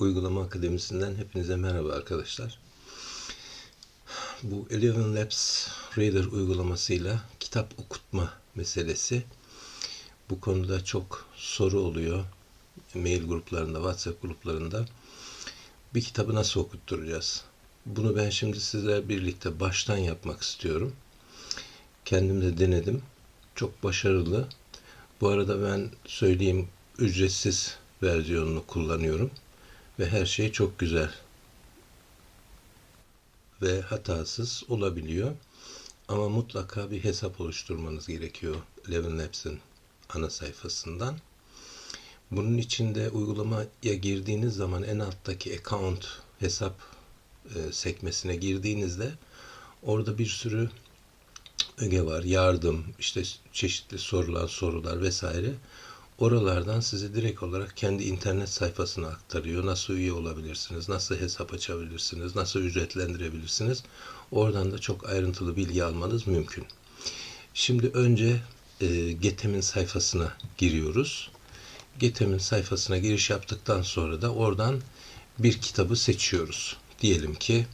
Uygulama Akademisi'nden hepinize merhaba arkadaşlar. Bu Eleven Labs Reader uygulamasıyla kitap okutma meselesi. Bu konuda çok soru oluyor. Mail gruplarında, WhatsApp gruplarında. Bir kitabı nasıl okutturacağız? Bunu ben şimdi sizlerle birlikte baştan yapmak istiyorum. Kendim de denedim. Çok başarılı. Bu arada ben söyleyeyim ücretsiz versiyonunu kullanıyorum ve her şey çok güzel ve hatasız olabiliyor. Ama mutlaka bir hesap oluşturmanız gerekiyor Eleven Labs'in ana sayfasından. Bunun içinde uygulamaya girdiğiniz zaman en alttaki account hesap e, sekmesine girdiğinizde orada bir sürü öge var, yardım, işte çeşitli sorular, sorular vesaire. Oralardan sizi direkt olarak kendi internet sayfasına aktarıyor. Nasıl üye olabilirsiniz, nasıl hesap açabilirsiniz, nasıl ücretlendirebilirsiniz. Oradan da çok ayrıntılı bilgi almanız mümkün. Şimdi önce e, Getem'in sayfasına giriyoruz. Getem'in sayfasına giriş yaptıktan sonra da oradan bir kitabı seçiyoruz. Diyelim ki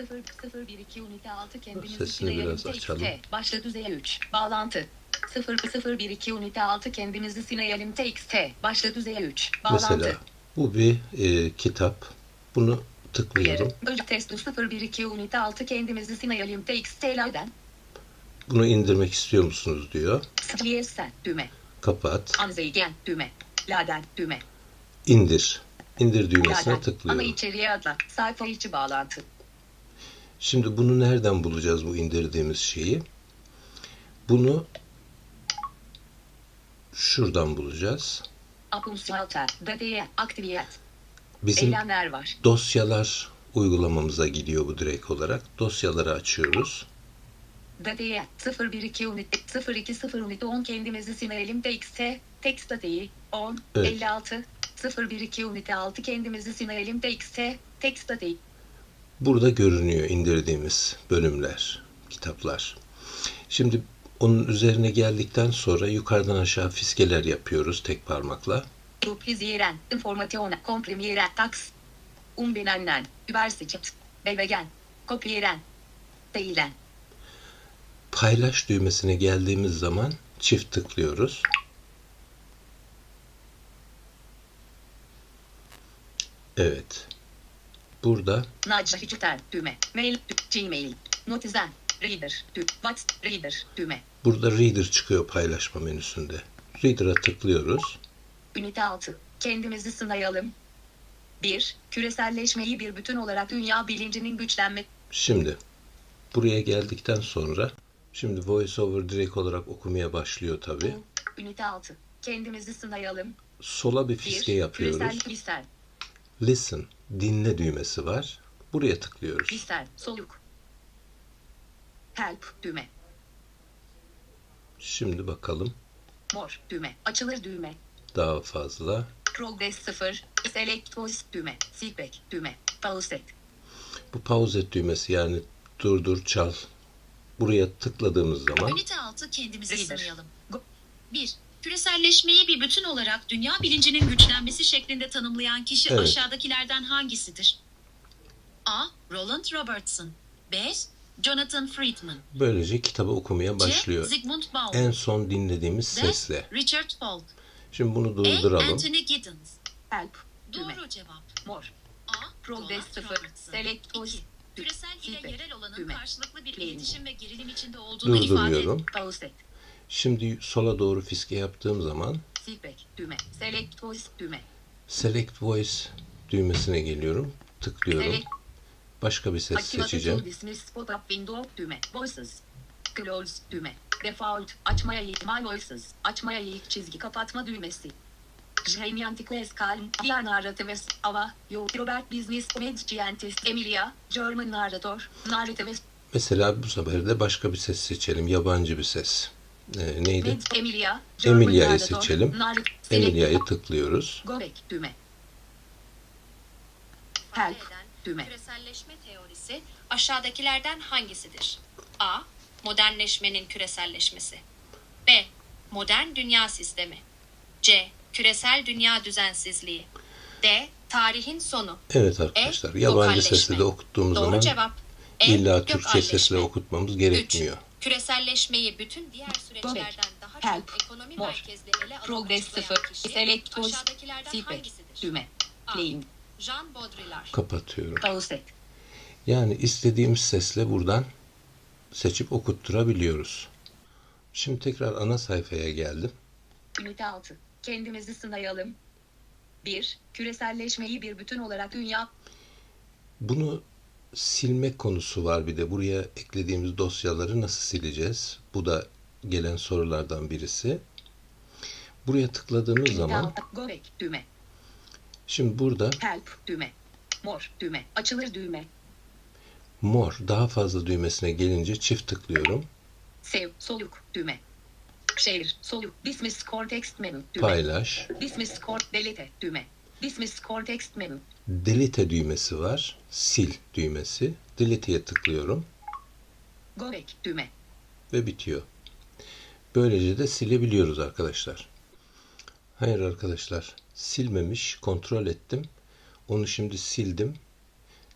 0012 ünite 6 kendinizi Sesini biraz açalım. Başla düzeye 3. Bağlantı. 0012 ünite 6 kendinizi sineye limite XT. Başla düzeye 3. Bağlantı. mesela bu bir e, kitap. Bunu tıklıyorum. Önce testi 012 ünite 6 kendimizi sineye limite XT'lerden. Bunu indirmek istiyor musunuz diyor. Sıkliyessen düğme. Kapat. Anzeygen düğme. Laden düğme. İndir. İndir düğmesine Laden. Ana tıklıyorum. içeriye atla. Sayfa içi bağlantı. Şimdi bunu nereden bulacağız bu indirdiğimiz şeyi? Bunu şuradan bulacağız. Bizim var. dosyalar uygulamamıza gidiyor bu direkt olarak. Dosyaları açıyoruz. Detaya 012 ünite 020 ünite 10 kendimizi sinelim de XT text datayı 10 Evet. 56 012 ünite 6 kendimizi sinelim de XT text datayı Burada görünüyor indirdiğimiz bölümler, kitaplar. Şimdi onun üzerine geldikten sonra yukarıdan aşağı fiskeler yapıyoruz tek parmakla. duplizieren informatione komprimieren tax umbenennen übersicht belvegen kopieren değilen Paylaş düğmesine geldiğimiz zaman çift tıklıyoruz. Evet. Burada Naca Hücüter düğme mail gmail notizen reader what reader düğme burada Reader çıkıyor paylaşma menüsünde. Reader'a tıklıyoruz. Ünite 6. Kendimizi sınayalım. 1. Küreselleşmeyi bir bütün olarak dünya bilincinin güçlenme. Şimdi buraya geldikten sonra şimdi VoiceOver direkt olarak okumaya başlıyor tabi. Ünite 6. Kendimizi sınayalım. Sola bir 1. fiske yapıyoruz. Küresel listel. Listen, dinle düğmesi var. Buraya tıklıyoruz. Listel. Soluk. Help düğme. Şimdi bakalım Mor düğme. Açılır düğme. daha fazla. Progress 0. Select voice düğme. Feedback düğme. Pause et. Bu pause et düğmesi yani durdur çal. Buraya tıkladığımız zaman Ünite 6 kendimizi sınayalım. Go- 1. Küreselleşmeyi bir bütün olarak dünya bilincinin güçlenmesi şeklinde tanımlayan kişi Evet. aşağıdakilerden hangisidir? A. Roland Robertson B. Jonathan Friedman böylece kitabı okumaya C. başlıyor. Zygmunt En Bauman son dinlediğimiz D. sesle. Richard Falk Şimdi bunu E. durduralım. Anthony Giddens Help düğme. Doğru cevap. Mor. A. Progress Roland 0. Robertson Select voice. 2. Küresel ile yerel olanın Düğme. karşılıklı bir iletişim ve gerilim içinde olduğunu ifade Durduruyorum. Pause et. Şimdi sola doğru fiske yaptığım zaman Feedback düğme. Select voice düğme. Select Voice düğmesine geliyorum. Tıklıyorum. Select Başka bir ses Activate seçeceğim. dismiss pop-up window düğme. Voices. Close düğme. Default. Açmaya my voices. Açmaya çizgi kapatma düğmesi. Gigantic Calm. Diğer narratives. Ava. Yo. Robert Business. Med Giantist. Emilia. German narrator. Narratives. Mesela bu sefer de başka bir ses seçelim. Yabancı bir ses. Ee, neydi? Med Emilia. Emilia'yı seçelim. Emilia'yı tıklıyoruz. Go back düğme. Help düğme. Küreselleşme teorisi aşağıdakilerden hangisidir? A. Modernleşmenin küreselleşmesi. B. Modern dünya sistemi. C. Küresel dünya düzensizliği. D. Tarihin sonu. Evet arkadaşlar, E, yabancı sesle de okuttuğumuz Doğru zaman cevap. E, illa Türkçe sesle okutmamız Üç. gerekmiyor. Küreselleşmeyi bütün diğer süreçlerden daha Help. çok ekonomi merkezli ele alıp Progress açıklayan 0. kişi Select aşağıdakilerden hangisidir? Düğme. A. Playing. Jean Baudrillard. Kapatıyorum. Pause. Yani istediğimiz sesle buradan seçip okutturabiliyoruz. Şimdi tekrar ana sayfaya geldim. Ünite 6. Kendimizi sınayalım. 1. Küreselleşmeyi bir bütün olarak dünya Bunu silmek konusu var bir de. Buraya eklediğimiz dosyaları nasıl sileceğiz? Bu da gelen sorulardan birisi. Buraya tıkladığımız Ünite zaman 6. Go back. Düğme. Şimdi burada Help. Düğme. More. Düğme. Açılır düğme. mor daha fazla düğmesine gelince çift tıklıyorum. Save. Soluk. Düğme. Share. Soluk. Dismiss context menu. Düğme. Paylaş. Dismiss core. Delete. Düğme. Dismiss context menu. Delete düğmesi var. Sil düğmesi. Delete'ye tıklıyorum Go back. Düğme. ve bitiyor. Böylece de silebiliyoruz arkadaşlar. Hayır arkadaşlar, silmemiş, kontrol ettim. Onu şimdi sildim.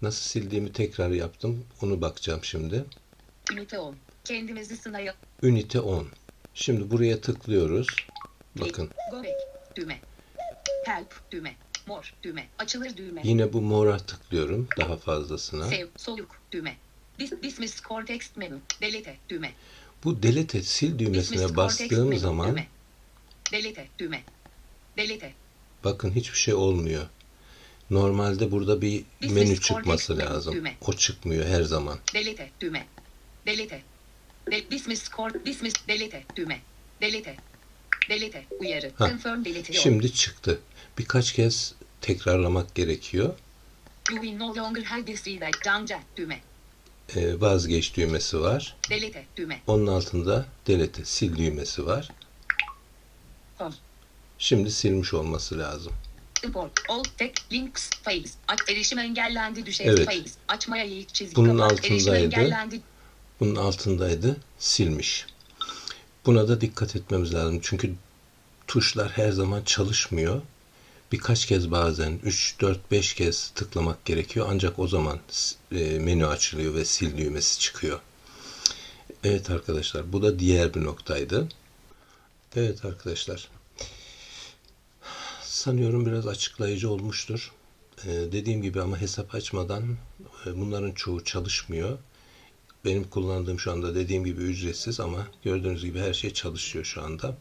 Nasıl sildiğimi tekrar yaptım. Onu bakacağım şimdi. Ünite 10. Kendimizi sınayalım. Ünite 10. Şimdi buraya tıklıyoruz. Bakın Go back. Düğme. Help. Düğme. More. Düğme. Açılır düğme. yine bu mora tıklıyorum daha fazlasına. Save. Soluk. Düğme. Dis dismiss context menu. Delete. Düğme. Bu delete sil Dismiss düğmesine context bastığım zaman Düğme. Delete. Düğme. Delete. Bakın hiçbir şey olmuyor. Normalde burada bir Dismiss menü çıkması lazım. Düğme. O çıkmıyor her zaman. Delete. Düğme. Delete. De dismiss core. Dismiss. Delete. Düğme. Delete. Delete. Uyarı. Ha. Confirm delete. Şimdi çıktı. Birkaç kez tekrarlamak gerekiyor. You will no longer have this reader. Downja. Düğme. Ee, vazgeç düğmesi var. Delete. Düğme. Onun altında delete sil düğmesi var. Home. Şimdi silmiş olması lazım. Import. All tek links files. Erişim engellendi düşer Evet. files. Açmaya eğik çizgi Bunun kapat. Altındaydı. engellendi. Bunun altındaydı. Silmiş. Buna da dikkat etmemiz lazım. Çünkü tuşlar her zaman çalışmıyor. Birkaç kez bazen 3, 4, 5 kez tıklamak gerekiyor. Ancak o zaman e, menü açılıyor ve sil düğmesi çıkıyor. Evet arkadaşlar bu da diğer bir noktaydı. Evet arkadaşlar. Sanıyorum biraz açıklayıcı olmuştur. Ee, dediğim gibi ama hesap açmadan e, bunların çoğu çalışmıyor. Benim kullandığım şu anda dediğim gibi ücretsiz ama gördüğünüz gibi her şey çalışıyor şu anda.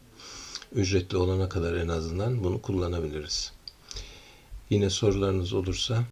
Ücretli olana kadar en azından bunu kullanabiliriz. Yine sorularınız olursa